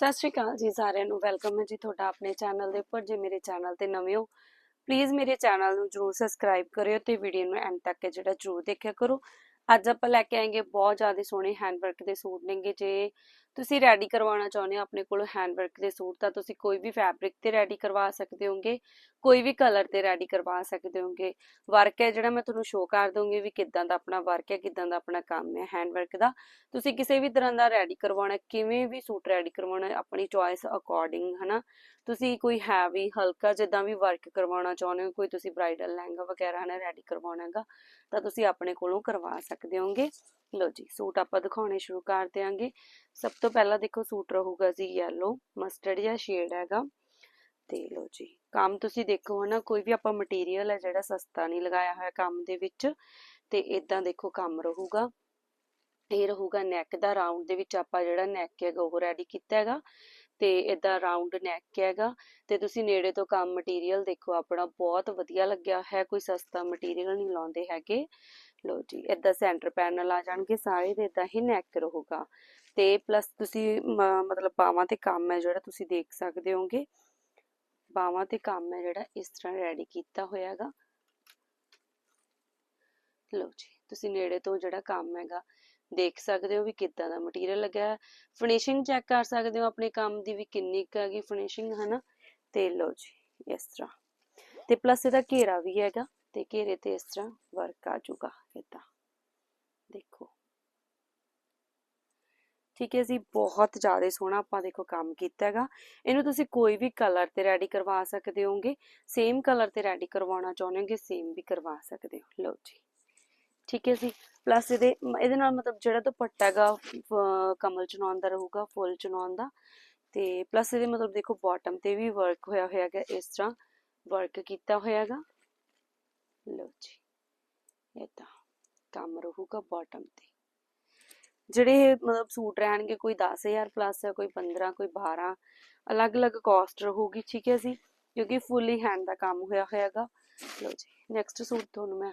ਸਤਿ ਸ਼੍ਰੀ ਅਕਾਲ ਜੀ ਸਾਰਿਆਂ ਨੂੰ। ਵੈਲਕਮ ਹੈ ਜੀ ਤੁਹਾਡਾ ਆਪਣੇ ਚੈਨਲ ਦੇ ਉੱਪਰ। ਜੇ ਮੇਰੇ ਚੈਨਲ ਤੇ ਨਵੇਂ ਹੋ ਪਲੀਜ਼ ਮੇਰੇ ਚੈਨਲ ਨੂੰ ਜਰੂਰ ਸਬਸਕ੍ਰਾਈਬ ਕਰਿਓ ਤੇ ਵੀਡੀਓ ਨੂੰ ਐਂਡ ਤੱਕ ਜਿਹੜਾ ਜਰੂਰ ਦੇਖਿਆ ਕਰੋ। ਅੱਜ ਆਪਾਂ ਲੈ ਕੇ ਆਏਗੇ ਬਹੁਤ ਜ਼ਿਆਦਾ ਸੋਹਣੇ ਹੈਂਡਵਰਕ ਦੇ ਸੂਟ ਨੇਗੇ ਜੇ ਤੁਸੀਂ ਰੈਡੀ ਕਰਵਾਉਣਾ ਚਾਹੁੰਦੇ ਹੋ ਆਪਣੇ ਕੋਲ ਹੈਂਡਵਰਕ ਦੇ ਸੂਟ, ਤਾਂ ਤੁਸੀਂ ਕੋਈ ਵੀ ਫੈਬਰਿਕ ਤੇ ਰੈਡੀ ਕਰਵਾ ਸਕਦੇ ਹੋਗੇ, ਕੋਈ ਵੀ ਕਲਰ ਤੇ ਰੈਡੀ ਕਰਵਾ ਸਕਦੇ ਹੋਗੇ। ਵਰਕ ਹੈ ਜਿਹੜਾ ਮੈਂ ਤੁਹਾਨੂੰ ਸ਼ੋਅ ਕਰ ਦੂੰਗੀ ਵੀ ਕਿੱਦਾਂ ਦਾ ਆਪਣਾ ਵਰਕ ਹੈ, ਕਿੱਦਾਂ ਦਾ ਆਪਣਾ ਕੰਮ ਹੈ ਹੈਂਡਵਰਕ ਦਾ। ਤੁਸੀਂ ਕਿਸੇ ਵੀ ਤਰ੍ਹਾਂ ਦਾ ਰੈਡੀ ਕਰਵਾਉਣਾ, ਕਿਵੇਂ ਵੀ ਸੂਟ ਰੈਡੀ ਕਰਵਾਉਣਾ, ਆਪਣੀ ਚੋਇਸ ਅਕੋਰਡਿੰਗ ਹਨਾ। ਤੁਸੀਂ ਕੋਈ ਹੈਵੀ ਹਲਕਾ ਜਿੱਦਾਂ ਵੀ ਵਰਕ ਕਰਵਾਉਣਾ ਚਾਹੁੰਦੇ ਹੋ, ਕੋਈ ਤੁਸੀਂ ਬ੍ਰਾਈਡਲ ਲਹਿੰਗਾ ਵਗੈਰਾ ਨਾ ਰੈਡੀ ਕਰਵਾਉਣਾ ਹੈਗਾ, ਤਾਂ ਤੁਸੀਂ ਆਪਣੇ ਕੋਲੋਂ ਕਰਵਾ ਸਕਦੇ ਹੋਗੇ। ਲੋ ਜੀ, ਸੂਟ ਆਪਾਂ ਦਿਖਾਉਣੇ ਸ਼ੁਰੂ ਕਰ ਦਿਆਂਗੇ। ਸਭ ਤੋਂ ਪਹਿਲਾਂ ਦੇਖੋ ਸੂਟ ਰਹੂਗਾ ਜੀ ਯੈਲੋ ਮਸਟਰਡ ਜਿਹਾ ਸ਼ੇਡ ਹੈਗਾ। ਤੇ ਲੋ ਜੀ, ਕੰਮ ਤੁਸੀਂ ਦੇਖੋ ਹਨਾ, ਕੋਈ ਵੀ ਆਪਾਂ ਮਟੀਰੀਅਲ ਹੈ ਜਿਹੜਾ ਸਸਤਾ ਨਹੀਂ ਲਗਾਇਆ ਹੋਇਆ ਕੰਮ ਦੇ ਵਿੱਚ, ਤੇ ਇਦਾਂ ਦੇਖੋ ਕੰਮ ਰਹੂਗਾ। ਇਹ ਰਹੂਗਾ ਨੈਕ ਦਾ ਰਾਉਂਡ ਦੇ ਵਿੱਚ ਆਪਾਂ ਜਿਹੜਾ ਨੈਕ ਹੈਗਾ ਉਹ ਰੈਡੀ ਕੀਤਾ ਹੈਗਾ, ਤੇ ਇਦਾਂ ਰਾਉਂਡ ਨੈਕ ਹੈਗਾ। ਤੇ ਤੁਸੀਂ ਨੇੜੇ ਤੋਂ ਕੰਮ ਮਟੀਰੀਅਲ ਦੇਖੋ, ਆਪਣਾ ਬਹੁਤ ਵਧੀਆ ਲੱਗਿਆ ਹੈ, ਕੋਈ ਸਸਤਾ ਮਟੀਰੀਅਲ ਨਹੀਂ ਲਾਉਂਦੇ ਹੈਗੇ। ਲੋ ਜੀ ਇਦਾਂ ਸੈਂਟਰ ਪੈਨਲ ਆ ਜਾਣਗੇ ਸਾਰੇ ਦੇ ਇਦਾਂ ਹੀ ਨੈਕ ਰਹੂਗਾ। ਤੇ ਪਲੱਸ ਤੁਸੀਂ ਮਤਲਬ ਬਾਵਾਂ ਤੇ ਕੰਮ ਹੈ ਜਿਹੜਾ ਤੁਸੀਂ ਦੇਖ ਸਕਦੇ ਹੋਗੇ। ਬਾਹਾਂ ਤੇ ਕੰਮ ਹੈ ਜਿਹੜਾ ਇਸ ਤਰ੍ਹਾਂ ਰੈਡੀ ਕੀਤਾ ਹੋਇਆ ਹੈਗਾ। ਜੀ, ਤੁਸੀਂ ਨੇੜੇ ਤੋਂ ਜਿਹੜਾ ਕੰਮ ਹੈਗਾ ਦੇਖ ਸਕਦੇ ਹੋ ਵੀ ਕਿੱਦਾਂ ਦਾ ਮਟੀਰੀਅਲ ਲੱਗਿਆ ਹੈ ਫਿਨਿਸ਼ਿੰਗ ਚੈੱਕ ਕਰ ਸਕਦੇ ਹੋ ਆਪਣੇ ਕੰਮ ਦੀ ਵੀ ਕਿੰਨੀ ਕੁ ਹੈਗੀ ਫਿਨਿਸ਼ਿੰਗ ਹਨਾ? ਤੇ ਲੋ ਜੀ, ਇਸ ਤਰ੍ਹਾਂ। ਤੇ ਪਲੱਸ ਇਹਦਾ ਘੇਰਾ ਵੀ ਹੈਗਾ ਤੇ ਘੇਰੇ ਤੇ ਇਸ ਤਰ੍ਹਾਂ ਵਰਕ ਆ ਜਾਊਗਾ ਇਦਾਂ ਦੇਖੋ ਠੀਕ ਹੈ ਜੀ, ਬਹੁਤ ਜ਼ਿਆਦਾ ਸੋਹਣਾ ਆਪਾਂ ਦੇਖੋ ਕੰਮ ਕੀਤਾ ਹੈਗਾ। ਇਹਨੂੰ ਤੁਸੀਂ ਕੋਈ ਵੀ ਕਲਰ ਤੇ ਰੈਡੀ ਕਰਵਾ ਸਕਦੇ ਹੋਗੇ ਸੇਮ ਕਲਰ ਤੇ ਰੈਡੀ ਕਰਵਾਉਣਾ ਚਾਹੁੰਦੇ ਹੋਗੇ ਸੇਮ ਵੀ ਕਰਵਾ ਸਕਦੇ ਹੋ। ਲਓ ਜੀ। ਠੀਕ ਹੈ ਜੀ। ਪਲੱਸ ਇਹਦੇ ਇਹਦੇ ਨਾਲ ਮਤਲਬ ਜਿਹੜਾ ਦੁਪੱਟਾ ਹੈਗਾ ਕਮਲ ਚਨਾਉਣ ਦਾ ਰਹੂਗਾ, ਫੁੱਲ ਚਨਾਉਣ ਦਾ। ਤੇ ਪਲੱਸ ਇਹਦੇ ਮਤਲਬ ਦੇਖੋ ਬਾਟਮ ਤੇ ਵੀ ਵਰਕ ਹੋਇਆ ਹੋਇਆ ਹੈਗਾ, ਇਸ ਤਰ੍ਹਾਂ ਵਰਕ ਕੀਤਾ ਹੋਇਆ ਹੈਗਾ। ਲਓ ਜੀ। ਏਦਾਂ ਕੰਮ ਰਹੂਗਾ ਬਾਟਮ ਤੇ। ਜਿਹੜੇ ਇਹ ਮਤਲਬ ਸੂਟ ਰਹਿਣਗੇ, ਕੋਈ 10000 ਪਲੱਸ ਹੈ ਕੋਈ 15 ਕੋਈ 12 ਅਲੱਗ-ਅਲੱਗ ਕਾਸਟ ਰਹੂਗੀ, ਠੀਕ ਹੈ ਜੀ? ਕਿਉਂਕਿ ਫੁੱਲੀ ਹੈਂਡ ਦਾ ਕੰਮ ਹੋਇਆ ਹੋਇਆਗਾ। ਲਓ ਜੀ ਨੈਕਸਟ ਸੂਟ ਤੁਹਾਨੂੰ ਮੈਂ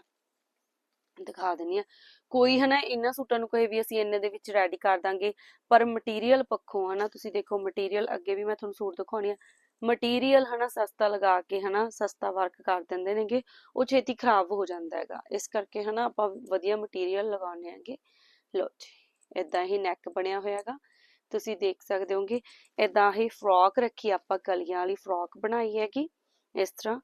ਦਿਖਾ ਦਿੰਨੀ ਆ ਕੋਈ ਹਨਾ, ਇਹਨਾਂ ਸੂਟਾਂ ਨੂੰ ਕਹੇ ਵੀ ਅਸੀਂ ਇੰਨੇ ਦੇ ਵਿੱਚ ਰੈਡੀ ਕਰ ਦਾਂਗੇ, ਪਰ ਮਟੀਰੀਅਲ ਪੱਖੋਂ ਹਨਾ, ਤੁਸੀਂ ਦੇਖੋ ਮਟੀਰੀਅਲ ਅੱਗੇ ਵੀ ਮੈਂ ਤੁਹਾਨੂੰ ਸੂਟ ਦਿਖਾਉਣੀ ਆ ਮਟੀਰੀਅਲ ਹਨਾ, ਸਸਤਾ ਲਗਾ ਕੇ ਹਨਾ, ਸਸਤਾ ਵਰਕ ਕਰ ਦਿੰਦੇ ਨੇਗੇ, ਉਹ ਛੇਤੀ ਖਰਾਬ ਹੋ ਜਾਂਦਾ ਹੈਗਾ। ਇਸ ਕਰਕੇ ਹਨਾ, ਆਪਾਂ ਵਧੀਆ ਮਟੀਰੀਅਲ ਲਗਾਉਣੇ ਹੈਗੇ। ਲਓ ਜੀ। ਇਦਾਂ ਹੀ ਨੈਕ ਬਣਿਆ ਹੋਇਆ ਤੁਸੀਂ ਦੇਖ ਸਕਦੇ ਹੋਗੇ ਇਦਾਂ ਹੀ ਫਰੋਕ ਰੱਖੀ ਆਪਾਂ ਕਲੀਆਂ ਵਾਲੀ ਫਰੋਕ ਬਣਾਈ ਹੈਗੀ, ਇਸ ਤਰ੍ਹਾਂ।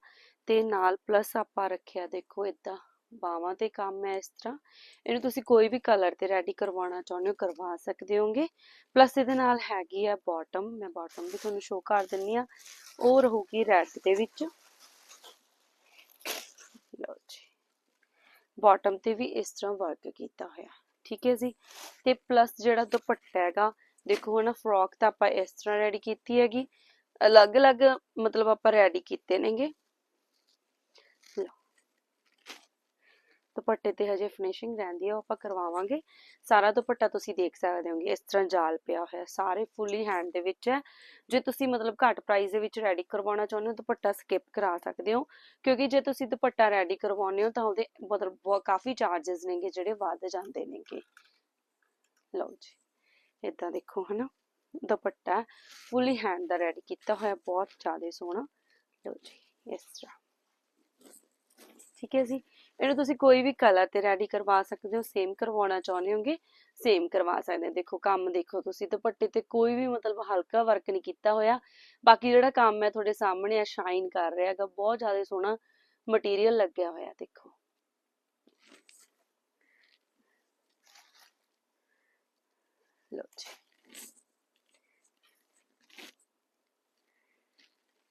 ਤੇ ਨਾਲ ਪਲੱਸ ਆਪਾਂ ਰੱਖਿਆ ਦੇਖੋ ਇਦਾਂ ਬਾਹਾਂ ਤੇ ਕੰਮ ਹੈ ਇਸ ਤਰ੍ਹਾਂ। ਇਹਨੂੰ ਤੁਸੀਂ ਕੋਈ ਵੀ ਕਲਰ ਤੇ ਰੈਡੀ ਕਰਵਾਉਣਾ ਚਾਹੁੰਦੇ ਹੋ, ਕਰਵਾ ਸਕਦੇ ਹੋਗੇ। ਪਲੱਸ ਇਹਦੇ ਨਾਲ ਹੈਗੀ ਆ ਬਾਟਮ ਮੈਂ ਬਾਟਮ ਵੀ ਤੁਹਾਨੂੰ ਸ਼ੋਅ ਕਰ ਦਿੰਨੀ ਆ। ਉਹ ਰਹੂਗੀ ਰੈਡ ਦੇ ਵਿੱਚ। ਲਓ ਜੀ। ਬਾਟਮ ਤੇ ਵੀ ਇਸ ਤਰ੍ਹਾਂ ਵਰਕ ਕੀਤਾ ਹੋਇਆ। ਠੀਕ ਹੈ ਜੀ? ਤੇ ਪਲੱਸ ਜਿਹੜਾ ਦੁਪੱਟਾ ਹੈਗਾ, ਦੇਖੋ ਹਨਾ ਫਰੋਕ ਤਾਂ ਆਪਾਂ ਇਸ ਤਰ੍ਹਾਂ ਰੈਡੀ ਕੀਤੀ ਹੈਗੀ। ਅਲੱਗ-ਅਲੱਗ ਮਤਲਬ ਆਪਾਂ ਰੈਡੀ ਕੀਤੇ ਨੇਗੇ ਲਓ ਦੁਪੱਟੇ ਤੇ ਹਜੇ ਫਿਨਿਸ਼ਿੰਗ ਰਹਿੰਦੀ ਹੈ ਉਹ ਆਪਾਂ ਕਰਵਾਵਾਂਗੇ। ਸਾਰਾ ਦੁਪੱਟਾ ਤੁਸੀਂ ਦੇਖ ਸਕਦੇ ਹੋਗੇ, ਇਸ ਤਰ੍ਹਾਂ ਜਾਲ ਪਿਆ ਹੋਇਆ, ਸਾਰੇ ਫੁੱਲੀ ਹੈਂਡ ਦੇ ਵਿੱਚ ਹੈ। ਜੇ ਤੁਸੀਂ ਮਤਲਬ ਘੱਟ ਪ੍ਰਾਈਸ ਦੇ ਵਿੱਚ ਰੈਡੀ ਕਰਵਾਉਣਾ ਚਾਹੁੰਦੇ ਹੋ, ਦੁਪੱਟਾ ਸਕਿਪ ਕਰਾ ਸਕਦੇ ਹੋ। ਕਿਉਂਕਿ ਜੇ ਤੁਸੀਂ ਦੁਪੱਟਾ ਰੈਡੀ ਕਰਵਾਉਂਦੇ ਹੋ, ਤਾਂ ਉਹਦੇ ਮਤਲਬ ਕਾਫੀ ਚਾਰजेस ਨੇਗੇ, ਜਿਹੜੇ ਵੱਧ ਜਾਂਦੇ ਨੇਗੇ। ਲਓ ਜੀ ਇਦਾਂ ਦੇਖੋ, ਹਨਾ। ਦੁਪੱਟਾ ਫੁੱਲੀ ਹੈਂਡ ਦਾ ਰੈਡੀ ਕੀਤਾ ਹੋਇਆ, ਬਹੁਤ ਜ਼ਿਆਦਾ ਸੋਹਣਾ। ਲਓ ਜੀ, ਇਸ ਤਰ੍ਹਾਂ। ਠੀਕ ਹੈ ਜੀ? ਇਹਨੂੰ ਤੁਸੀਂ ਕੋਈ ਵੀ ਕਲਰ ਤੇ ਰੈਡੀ ਕਰਵਾ ਸਕਦੇ ਹੋ ਸੇਮ ਕਰਵਾਉਣਾ ਚਾਹੁੰਦੇ ਹੋਗੇ ਸੇਮ ਕਰਵਾ ਸਕਦੇ ਹੋ। ਦੇਖੋ, ਕੰਮ ਦੇਖੋ ਤੁਸੀਂ, ਦੁਪੱਟੇ ਤੇ ਕੋਈ ਵੀ ਮਤਲਬ ਹਲਕਾ ਵਰਕ ਨਹੀਂ ਕੀਤਾ ਹੋਇਆ। ਬਾਕੀ ਜਿਹੜਾ ਕੰਮ ਹੈ ਤੁਹਾਡੇ ਸਾਹਮਣੇ ਆ ਸ਼ਾਈਨ ਕਰ ਰਿਹਾ ਹੈਗਾ, ਬਹੁਤ ਜ਼ਿਆਦਾ ਸੋਹਣਾ ਮਟੀਰੀਅਲ ਲੱਗਿਆ ਹੋਇਆ, ਦੇਖੋ। ਲਓ ਜੀ।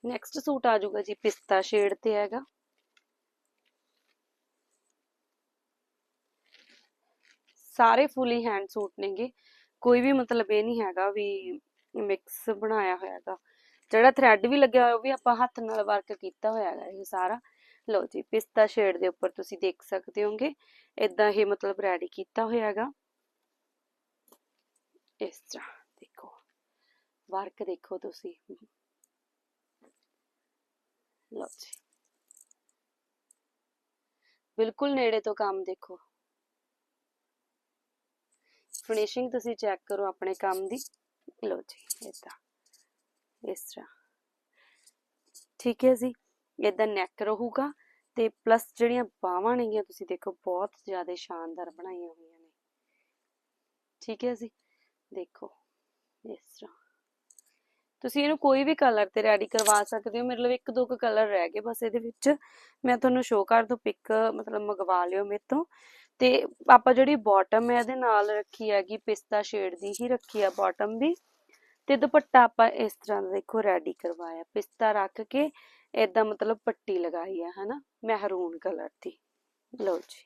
ਨੈਕਸਟ ਸੂਟ ਆ ਜਾਊਗਾ ਜੀ, ਪਿਸਤਾ ਸ਼ੇਡ ਤੇ ਹੈਗਾ। ਸਾਰੇ ਫੁੱਲੀ ਹੈਂਡ ਸੂਟ ਨੇਗੇ। ਕੋਈ ਵੀ ਮਤਲਬ ਇਹ ਨਹੀਂ ਹੈਗਾ ਵੀ ਮਿਕਸ ਬਣਾਇਆ ਹੋਇਆ ਜਿਹੜਾ ਥ੍ਰੈਡ ਵੀ ਲੱਗਿਆ ਹੋਇਆ ਉਹ ਵੀ ਆਪਾਂ ਹੱਥ ਨਾਲ ਵਰਕ ਕੀਤਾ ਹੋਇਆ ਇਹ ਸਾਰਾ। ਲਓ ਜੀ, ਪਿਸਤਾ ਸ਼ੇਡ ਦੇ ਉੱਪਰ ਤੁਸੀਂ ਦੇਖ ਸਕਦੇ ਹੋਗੇ। ਇਦਾਂ ਇਹ ਮਤਲਬ ਰੈਡੀ ਕੀਤਾ ਹੋਇਆ ਇਸ ਤਰ੍ਹਾਂ ਦੇਖੋ ਵਰਕ ਦੇਖੋ ਤੁਸੀਂ। ਲਓ ਜੀ। ਬਿਲਕੁਲ ਨੇੜੇ ਤੋਂ ਕੰਮ ਦੇਖੋ। ਫਿਨਿਸ਼ਿੰਗ ਤੁਸੀਂ ਚੈੱਕ ਕਰੋ ਆਪਣੇ ਕੰਮ ਦੀ। ਲਓ ਜੀ ਇਦਾਂ ਇਸ ਤਰ੍ਹਾਂ। ਠੀਕ ਹੈ ਜੀ ਇਦਾਂ ਨੈਕ ਰਹੂਗਾ ਤੇ ਪਲੱਸ ਜਿਹੜੀਆਂ ਬਾਹਾਂ ਨੇਗੀਆਂ ਤੁਸੀਂ ਦੇਖੋ, ਬਹੁਤ ਜ਼ਿਆਦਾ ਸ਼ਾਨਦਾਰ ਬਣਾਈਆਂ ਹੋਈਆਂ ਨੇ। ਠੀਕ ਹੈ ਜੀ, ਦੇਖੋ, ਇਸ ਤਰ੍ਹਾਂ। ਤੁਸੀਂ ਇਹਨੂੰ ਕੋਈ ਵੀ ਕਲਰ ਤੇ ਰੈਡੀ ਕਰਵਾ ਸਕਦੇ ਹੋ, ਮਤਲਬ ਇੱਕ ਦੋ ਕੁ ਕਲਰ ਰਹਿ ਗਏ ਬਸ ਇਹਦੇ ਵਿੱਚ। ਮੈਂ ਤੁਹਾਨੂੰ ਸ਼ੋਅ ਕਰ ਦੂੰ ਪਿਕ ਮਤਲਬ ਮੰਗਵਾ ਲਿਓ ਮੇਰੇ ਤੋਂ। ਤੇ ਆਪਾਂ ਜਿਹੜੀ ਬਾਟਮ ਹੈ ਇਹਦੇ ਨਾਲ ਰੱਖੀ ਹੈਗੀ ਪਿਸਤਾ ਸ਼ੇਡ ਦੀ, ਹੀ ਰੱਖੀ ਆ ਬਾਟਮ ਵੀ ਤੇ ਦੁਪੱਟਾ ਆਪਾਂ ਇਸ ਤਰ੍ਹਾਂ ਦਾ ਦੇਖੋ ਰੈਡੀ ਕਰਵਾਇਆ, ਪਿਸਤਾ ਰੱਖ ਕੇ ਇਦਾਂ ਮਤਲਬ ਪੱਟੀ ਲਗਾਈ ਆ, ਹਨਾ, ਮਹਿਰੂਨ ਕਲਰ ਦੀ। ਲਓ ਜੀ।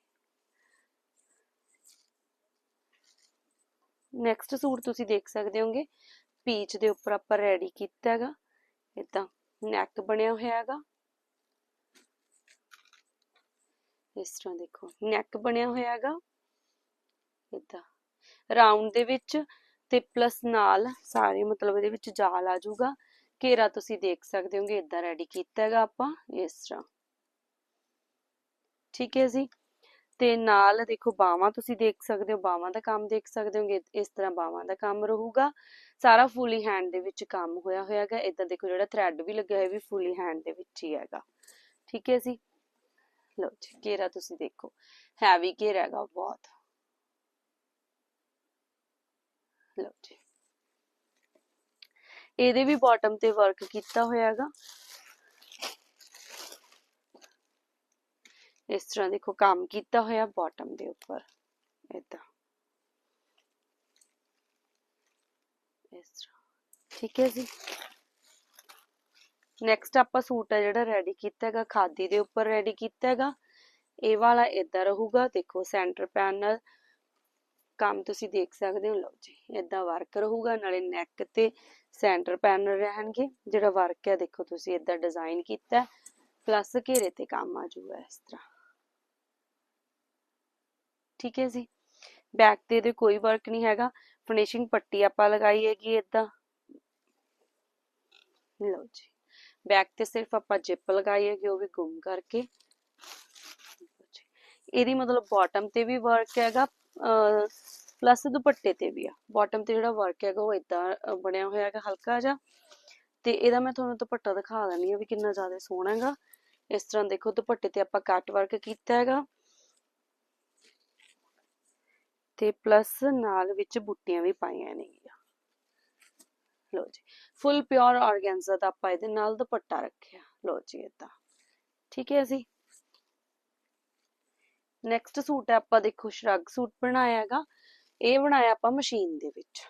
ਨੈਕਸਟ ਸੂਟ ਤੁਸੀਂ ਦੇਖ ਸਕਦੇ ਹੋਗੇ ਪੀਚ ਦੇ ਉੱਪਰ ਆਪਾਂ ਰੈਡੀ ਕੀਤਾ ਹੈਗਾ। ਇਦਾਂ ਨੈਕ ਬਣਿਆ ਹੋਇਆ ਹੈਗਾ। ਇਸ ਤਰ੍ਹਾਂ ਦੇਖੋ ਨੈਕ ਬਣਿਆ ਹੋਇਆ ਹੈਗਾ ਇਦਾਂ ਰਾਉਂਡ ਦੇ ਵਿੱਚ ਤੇ ਪਲੱਸ ਨਾਲ ਸਾਰੇ ਮਤਲਬ ਇਹਦੇ ਵਿੱਚ ਜਾਲ ਆ ਜਾਊਗਾ। ਘੇਰਾ ਤੁਸੀਂ ਦੇਖ ਸਕਦੇ ਹੋਗੇ ਇਦਾਂ ਰੈਡੀ ਕੀਤਾ ਹੈਗਾ ਆਪਾਂ ਇਸ ਤਰ੍ਹਾਂ। ਠੀਕ ਹੈ ਜੀ? ਤੇ ਨਾਲ ਦੇਖੋ ਬਾਹਾਂ ਤੁਸੀਂ ਦੇਖ ਸਕਦੇ ਹੋ ਬਾਹਾਂ ਦਾ ਕੰਮ ਦੇਖ ਸਕਦੇ ਹੋਗੇ ਇਸ ਤਰ੍ਹਾਂ ਬਾਹਾਂ ਦਾ ਕੰਮ ਰਹੂਗਾ। ਸਾਰਾ ਫੁੱਲੀ ਹੈਂਡ ਦੇ ਵਿੱਚ ਕੰਮ ਹੋਇਆ ਹੋਇਆ ਹੈਗਾ ਇਦਾਂ ਦੇਖੋ ਜਿਹੜਾ ਥ੍ਰੈਡ ਵੀ ਲੱਗਿਆ ਹੋਇਆ ਵੀ ਫੁੱਲੀ ਹੈਂਡ ਦੇ ਵਿੱਚ ਹੀ ਹੈਗਾ। ਠੀਕ ਹੈ ਜੀ? ਲਓ ਜੀ ਘੇਰਾ ਤੁਸੀਂ ਦੇਖੋ ਹੈਵੀ ਘੇਰਾ ਹੈਗਾ ਬਹੁਤ ਲਓ ਜੀ ਇਹਦੇ ਵੀ ਬਾਟਮ ਤੇ ਵਰਕ ਕੀਤਾ ਹੋਇਆ ਹੈਗਾ ਇਸ ਤਰ੍ਹਾਂ ਦੇਖੋ ਕੰਮ ਕੀਤਾ ਹੋਇਆ ਬਾਟਮ ਦੇ ਉੱਪਰ ਇਦਾਂ ਇਸ ਤਰ੍ਹਾਂ ਠੀਕ ਹੈ ਜੀ ਨੈਕਸਟ ਆਪਾਂ ਸੂਟ ਹੈ ਜਿਹੜਾ ਰੈਡੀ ਕੀਤਾ ਹੈਗਾ, ਖਾਦੀ ਦੇ ਉੱਪਰ ਰੈਡੀ ਕੀਤਾ ਹੈਗਾ। ਇਹ ਵਾਲਾ ਇਦਾਂ ਰਹੂਗਾ, ਦੇਖੋ ਸੈਂਟਰ ਪੈਨਲ ਕੰਮ ਤੁਸੀਂ ਦੇਖ ਸਕਦੇ ਹੋ, ਲਓ ਜੀ ਇਦਾਂ ਵਰਕ ਰਹੂਗਾ, ਨਾਲੇ ਨੈਕ ਤੇ ਸੈਂਟਰ ਪੈਨਲ ਰਹਿਣਗੇ। ਜਿਹੜਾ ਵਰਕ ਹੈ, ਦੇਖੋ ਤੁਸੀਂ ਇਦਾਂ ਡਿਜ਼ਾਈਨ ਕੀਤਾ ਪਲੱਸ ਘੇਰੇ ਤੇ ਕੰਮ ਆ ਜਾਊਗਾ ਇਸ ਤਰ੍ਹਾਂ। ਠੀਕ ਹੈ ਜੀ? ਬੈਕ ਤੇ ਇਹਦੇ ਕੋਈ ਵਰਕ ਨਹੀਂ ਹੈਗਾ। ਫਿਨਿਸ਼ਿੰਗ ਪੱਟੀ ਆਪਾਂ ਲਗਾਈ ਹੈਗੀ ਇਦਾਂ ਲਓ ਜੀ। ਬੈਕ ਤੇ ਸਿਰਫ ਆਪਾਂ ਜਿਪ ਲਗਾਈ ਹੈਗੀ, ਉਹ ਵੀ ਗੁੰਮ ਕਰਕੇ। ਇਹਦੀ ਮਤਲਬ ਬਾਟਮ ਤੇ ਵੀ ਵਰਕ ਹੈਗਾ ਪਲੱਸ ਦੁਪੱਟੇ ਤੇ ਵੀ ਆ। ਬਾਟਮ ਤੇ ਜਿਹੜਾ ਵਰਕ ਹੈਗਾ, ਉਹ ਇਦਾਂ ਬਣਿਆ ਹੋਇਆ ਹੈਗਾ ਹਲਕਾ ਜਿਹਾ। ਤੇ ਇਹਦਾ ਮੈਂ ਤੁਹਾਨੂੰ ਦੁਪੱਟਾ ਦਿਖਾ ਦਿੰਨੀ ਆ ਵੀ ਕਿੰਨਾ ਜ਼ਿਆਦਾ ਸੋਹਣਾ ਹੈਗਾ। ਇਸ ਤਰ੍ਹਾਂ ਦੇਖੋ, ਦੁਪੱਟੇ ਤੇ ਆਪਾਂ ਕੱਟ ਵਰਕ ਕੀਤਾ ਹੈਗਾ। ਤੇ ਪਲੱਸ ਨਾਲ ਵਿੱਚ ਬੁੱਟੀਆਂ ਵੀ ਪਾਈਆਂ ਨੇ। ਲੋ ਜੀ ਫੁੱਲ ਪਿਓਰ ਆਰਗੈਂਜ਼ਾ ਦਾ ਆਪਾਂ ਇਹਦੇ ਨਾਲ ਦੁਪੱਟਾ ਰੱਖਿਆ। ਲੋ ਜੀ ਇਦਾਂ ਠੀਕ ਹੈ ਜੀ? ਨੈਕਸਟ ਸੂਟ ਹੈ ਆਪਾਂ ਦੇਖੋ, ਸ਼ਰਗ ਸੂਟ ਬਣਾਇਆ ਹੈਗਾ। ਇਹ ਬਣਾਇਆ ਆਪਾਂ ਮਸ਼ੀਨ ਦੇ ਵਿੱਚ।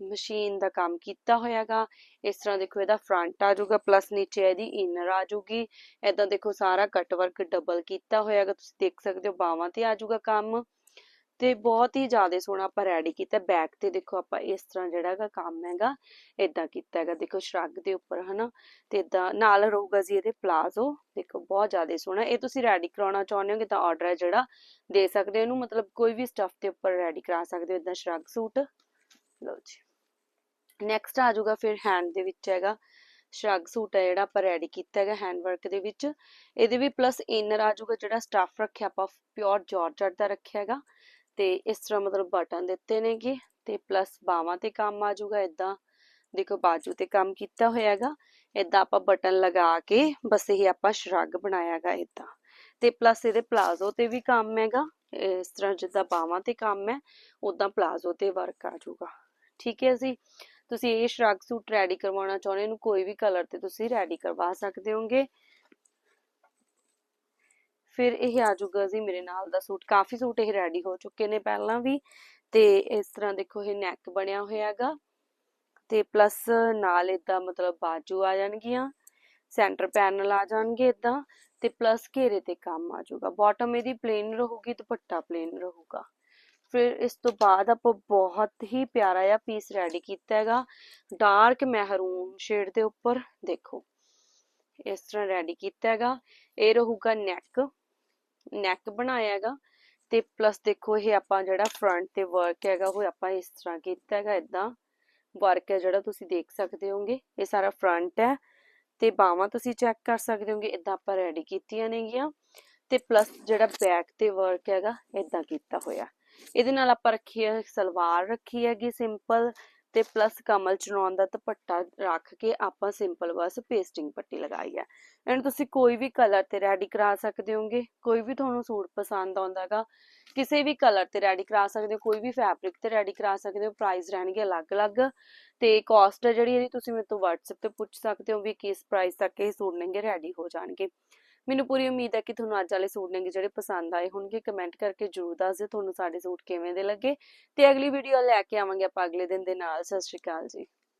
ਮਸ਼ੀਨ ਦਾ ਕੰਮ ਕੀਤਾ ਹੋਇਆਗਾ ਇਸ ਤਰ੍ਹਾਂ ਦੇਖੋ, ਇਹਦਾ ਫਰੰਟ ਆ ਜਾਊਗਾ ਪਲੱਸ ਨੀਚੇ ਇਹਦੀ ਇਨਰ ਆ ਜਾਊਗੀ। ਇਦਾਂ ਦੇਖੋ, ਸਾਰਾ ਕਟ ਵਰਕ ਡਬਲ ਕੀਤਾ ਹੋਇਆਗਾ ਤੁਸੀਂ ਦੇਖ ਸਕਦੇ ਹੋ ਬਾਵਾਂ ਤੇ ਆ ਜਾਊਗਾ ਕੰਮ। ਤੇ ਬਹੁਤ ਹੀ ਜ਼ਿਆਦਾ ਸੋਹਣਾ ਆਪਾਂ ਰੈਡੀ ਕੀਤਾ। ਬੈਕ ਤੇ ਦੇਖੋ ਆਪਾਂ ਇਸ ਤਰ੍ਹਾਂ ਜਿਹੜਾ ਹੈਗਾ ਕੰਮ ਹੈਗਾ ਇਦਾਂ ਕੀਤਾ ਹੈਗਾ। ਦੇਖੋ ਸ਼ਰਗ ਦੇ ਉੱਪਰ, ਹਨਾ? ਤੇ ਇਦਾਂ ਨਾਲ ਰਹੂਗਾ ਜੀ ਇਹਦੇ ਪਲਾਜ਼ੋ ਦੇਖੋ ਬਹੁਤ ਜ਼ਿਆਦਾ ਸੋਹਣਾ। ਇਹ ਤੁਸੀਂ ਰੈਡੀ ਕਰਾਉਣਾ ਚਾਹੁੰਦੇ ਹੋ ਤਾਂ ਆਰਡਰ ਹੈ ਜਿਹੜਾ, ਦੇ ਸਕਦੇ ਹੋ ਇਹਨੂੰ। ਮਤਲਬ ਕੋਈ ਵੀ ਸਟਫ ਦੇ ਉੱਪਰ ਰੈਡੀ ਕਰਾ ਸਕਦੇ ਹੋ ਇਦਾਂ ਸ਼ਰਗ ਸੂਟ। ਲਓ ਜੀ। ਨੈਕਸਟ ਆ ਜਾਊਗਾ ਫਿਰ ਹੈਂਡ ਦੇ ਵਿੱਚ ਹੈਗਾ। ਸ਼ਰਗ ਸੂਟ ਹੈ ਜਿਹੜਾ ਆਪਾਂ ਰੈਡੀ ਕੀਤਾ ਹੈਗਾ ਹੈਂਡ ਵਰਕ ਦੇ ਵਿੱਚ। ਇਹਦੇ ਵੀ ਪਲੱਸ ਇਨਰ ਆ ਜਾਊਗਾ ਜਿਹੜਾ ਸਟਫ ਰੱਖਿਆ ਆਪਾਂ ਪਿਓਰ ਜਾਰਜਟ ਦਾ ਰੱਖਿਆ ਹੈਗਾ। ਤੇ ਇਸ ਤਰ੍ਹਾਂ ਮਤਲਬ ਬਟਨ ਦਿੱਤੇ ਨੇਗੇ ਤੇ ਪਲੱਸ ਬਾਹਾਂ ਤੇ ਕੰਮ ਆ ਜਾਊਗਾ ਇਦਾਂ ਦੇਖੋ ਬਾਜੂ ਤੇ ਕੰਮ ਕੀਤਾ ਹੋਇਆ ਹੈਗਾ ਇਦਾਂ ਆਪਾਂ ਬਟਨ ਲਗਾ ਕੇ ਬਸ ਇਹ ਆਪਾਂ ਸ਼ਰਗ ਬਣਾਇਆਗਾ ਇਦਾਂ ਤੇ ਪਲੱਸ ਇਹਦੇ ਪਲਾਜ਼ੋ ਤੇ ਵੀ ਕੰਮ ਹੈਗਾ, ਇਸ ਤਰ੍ਹਾਂ ਜਿੱਦਾਂ ਬਾਹਾਂ ਤੇ ਕੰਮ ਹੈ ਉਦਾਂ ਪਲਾਜ਼ੋ ਤੇ ਵਰਕ ਆ ਜਾਊਗਾ। ਠੀਕ ਹੈ ਜੀ? ਤੁਸੀਂ ਇਹ ਸ਼ਰਗ ਸੂਟ ਰੈਡੀ ਕਰਵਾਉਣਾ ਚਾਹੁੰਦੇ ਇਹਨੂੰ ਕੋਈ ਵੀ ਕਲਰ ਤੇ ਤੁਸੀਂ ਰੈਡੀ ਕਰਵਾ ਸਕਦੇ ਹੋਗੇ। ਫਿਰ ਇਹ ਆ ਜਾਊਗਾ ਜੀ ਮੇਰੇ ਨਾਲ ਦਾ ਸੂਟ। ਕਾਫੀ ਸੂਟ ਇਹ ਰੈਡੀ ਹੋ ਚੁੱਕੇ ਨੇ ਪਹਿਲਾਂ ਵੀ ਤੇ ਇਸ ਤਰ੍ਹਾਂ ਦੇਖੋ ਇਹ ਨੈਕ ਬਣਿਆ ਹੋਇਆ ਹੈਗਾ ਤੇ ਪਲੱਸ ਨਾਲ ਇਦਾਂ ਮਤਲਬ ਬਾਜੂ ਆ ਜਾਣਗੀਆਂ ਸੈਂਟਰ ਪੈਨਲ ਆ ਜਾਣਗੇ ਇਦਾਂ ਤੇ ਪਲੱਸ ਘੇਰੇ ਤੇ ਕੰਮ ਆ ਜਾਊਗਾ। ਬਾਟਮ ਇਹਦੀ ਪਲੇਨ ਰਹੂਗੀ, ਦੁਪੱਟਾ ਪਲੇਨ ਰਹੂਗਾ। ਫਿਰ ਇਸ ਤੋਂ ਬਾਅਦ ਆਪਾਂ ਬਹੁਤ ਹੀ ਪਿਆਰਾ ਜਿਹਾ ਪੀਸ ਰੈਡੀ ਕੀਤਾ ਹੈਗਾ ਡਾਰਕ ਮਹਿਰੂਨ ਸ਼ੇਡ ਦੇ ਉੱਪਰ ਦੇਖੋ। ਇਸ ਤਰ੍ਹਾਂ ਰੈਡੀ ਕੀਤਾ ਹੈਗਾ, ਇਹ ਰਹੂਗਾ ਨੈਕ ਨੈਕ ਬਣਾਇਆ ਹੈਗਾ ਤੇ ਪਲੱਸ ਦੇਖੋ ਇਹ ਆਪਾਂ ਜਿਹੜਾ ਫਰੰਟ ਤੇ ਵਰਕ ਹੈਗਾ, ਉਹ ਆਪਾਂ ਇਸ ਤਰ੍ਹਾਂ ਕੀਤਾ ਹੈਗਾ ਇਦਾਂ ਵਰਕ ਹੈ ਜਿਹੜਾ ਤੁਸੀਂ ਦੇਖ ਸਕਦੇ ਹੋਗੇ ਇਹ ਸਾਰਾ ਫਰੰਟ ਹੈ ਤੇ ਬਾਹਾਂ ਤੁਸੀਂ ਚੈੱਕ ਕਰ ਸਕਦੇ ਹੋਗੇ ਇਦਾਂ ਆਪਾਂ ਰੈਡੀ ਕੀਤੀਆਂ ਨੇਗੀਆਂ ਤੇ ਪਲੱਸ ਜਿਹੜਾ ਬੈਕ ਤੇ ਵਰਕ ਹੈਗਾ ਇਦਾਂ ਕੀਤਾ ਹੋਇਆ। ਇਹਦੇ ਨਾਲ ਆਪਾਂ ਰੱਖੀ ਹੈ ਸਲਵਾਰ, ਰੱਖੀ ਹੈਗੀ ਸਿੰਪਲ ਤੇ ਪਲੱਸ ਕਮਲ ਚਨਾਉਣ ਦਾ ਦੁਪੱਟਾ ਰੱਖ ਕੇ ਆਪਾਂ ਸਿੰਪਲ ਬਸ ਪੇਸਟਿੰਗ ਪੱਟੀ ਲਗਾਈ ਹੈ। ਇਹਨੂੰ ਤੁਸੀਂ ਕੋਈ ਵੀ ਕਲਰ ਤੇ ਰੈਡੀ ਕਰਾ ਸਕਦੇ ਹੋਗੇ। ਕੋਈ ਵੀ ਤੁਹਾਨੂੰ ਸੂਟ ਪਸੰਦ ਆਉਂਦਾਗਾ ਕਿਸੇ ਵੀ ਕਲਰ ਤੇ ਰੈਡੀ ਕਰਾ ਸਕਦੇ ਹੋ, ਕੋਈ ਵੀ ਫੈਬਰਿਕ ਤੇ ਰੈਡੀ ਕਰਾ ਸਕਦੇ ਹੋ ਪ੍ਰਾਈਸ ਰਹਿਣਗੇ ਅਲੱਗ-ਅਲੱਗ। ਤੇ ਕਾਸਟ ਜਿਹੜੀ ਇਹਦੀ ਤੁਸੀਂ ਮੇਰੇ ਤੋਂ WhatsApp ਤੇ ਪੁੱਛ ਸਕਦੇ ਹੋ ਵੀ ਕਿਸ ਪ੍ਰਾਈਸ ਤੱਕ ਇਹ ਸੂਟ ਨੇਗੇ ਰੈਡੀ ਹੋ ਜਾਣਗੇ। ਮੈਨੂੰ ਪੂਰੀ ਉਮੀਦ ਹੈ ਕਿ ਤੁਹਾਨੂੰ ਅੱਜ ਵਾਲੇ ਸੂਟ ਨੇਗੇ ਜਿਹੜੇ ਪਸੰਦ ਆਏ ਹੋਣਗੇ ਕਮੈਂਟ ਕਰਕੇ ਜਰੂਰ ਦੱਸ ਦਿਓ ਤੁਹਾਨੂੰ ਸਾਡੇ ਸੂਟ ਕਿਵੇਂ ਦੇ ਲੱਗੇ ਤੇ ਅਗਲੀ ਵੀਡੀਓ ਲੈ ਕੇ ਆਵਾਂਗੇ ਆਪਾਂ ਅਗਲੇ ਦਿਨ ਦੇ ਨਾਲ। ਸਤਿ ਸ਼੍ਰੀ ਅਕਾਲ ਜੀ।